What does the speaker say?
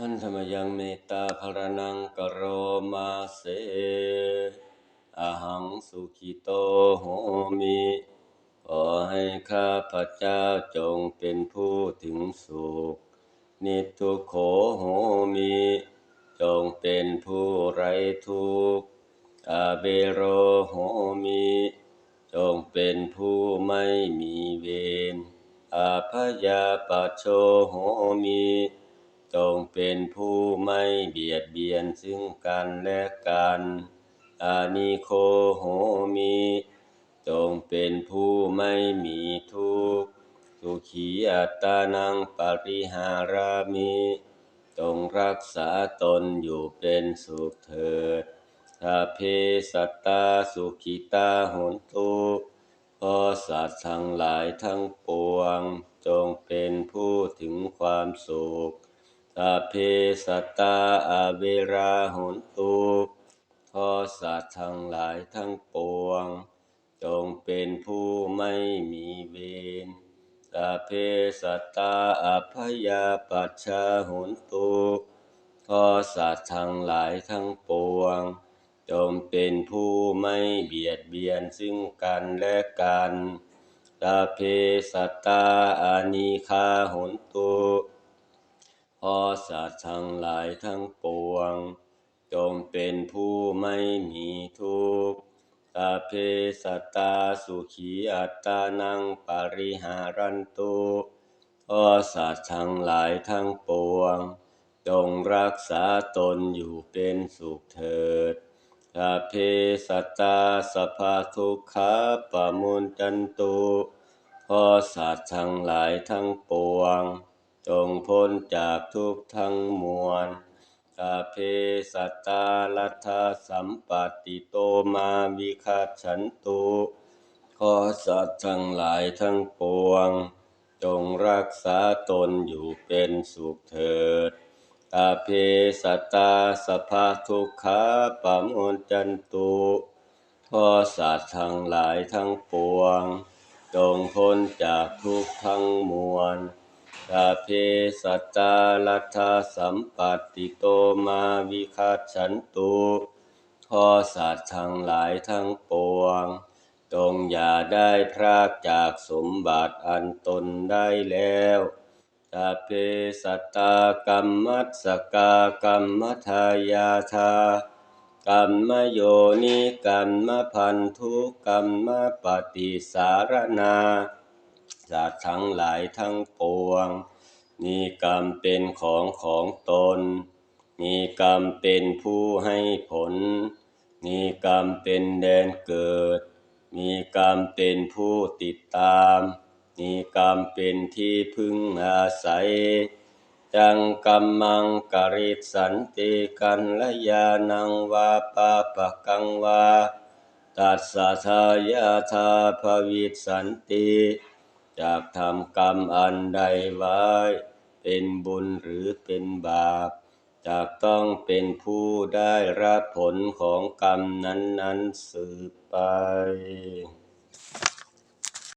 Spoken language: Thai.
หันธรรมยังเมตตาภรนังกโรมาเสอาหังสุขิโตโหมิขอให้ข้าพระเจ้าจงเป็นผู้ถึงสุข นิทุโขโหมิ จงเป็นผู้ไร้ทุกข์อาเบโรโหมิ จงเป็นผู้ไม่มีเวรอาพยาปโชโหมิ จงเป็นผู้ไม่เบียดเบียนซึ่งกันและกันอานิโคโหมิ จงเป็นผู้ไม่มีทุกข์ สุขีอัตตานังปริหารามิ จงรักษาตนอยู่เป็นสุขเถิดทาเพสัตตาสุขิตาหนตุขอสัตว์ทั้งหลายทั้งปวง จงเป็นผู้ถึงความสุข ทาเพสัตตาอาเวราโหนตุขอสัตว์ทั้งหลายทั้งปวง จงเป็นผู้ไม่มีเวรสาเพสัตตาอัพยาปัชชาโหนตุขอสัตว์ทั้งหลายทั้งปวง จงเป็นผู้ไม่เบียดเบียนซึ่งกันและกันสาเพสัตตาอานิคาโหนตุ ขอสัตว์ทั้งหลายทั้งปวง จงเป็นผู้ไม่มีทุกข์สาเพสัตตาสุขีอัตตานังปริหารันตุขอสัตว์ทั้งหลายทั้งปวง จงรักษาตนอยู่เป็นสุขเถิดสาเพสัตตาสภาทุกขาปมุนจันตุขอสัตว์ทั้งหลายทั้งปวง จงพ้นจากทุกข์ทั้งมวลสาเพสัตตาลัทธาสัมปติโตมาวิคัจฉันตุขอสัตว์ทั้งหลายทั้งปวง จงรักษาตนอยู่เป็นสุขเถิดอาเพสัตตาสภาทุกขาปะโมนจันตุขอสัตว์ทั้งหลายทั้งปวง จงพ้นจากทุกข์ทั้งมวล อาเพสัตตาลัทธาสัมปติโตมาวิคัจฉันตุข้อสัตว์ทั้งหลายทั้งปวงจงอย่าได้พรากจากสมบัติอันตนได้แล้วสาเพสัตตากรรมัสสกากรรมทายาทากรรมโยนิกรรมพันธุกรรมปฏิสารนา สัตว์ทั้งหลายทั้งปวง มีกรรมเป็นของของตน มีกรรมเป็นผู้ให้ผล มีกรรมเป็นแดนเกิด มีกรรมเป็นผู้ติดตาม มีกรรมเป็นที่พึ่งอาศัย จังกัมมังกริสันติกันละยานังวาปาปะกังวาตัสสะทายาทาภวิสันติ จากทำกรรมอันใดไว้ เป็นบุญหรือเป็นบาป จากต้องเป็นผู้ได้รับผลของกรรมนั้นๆสืบไป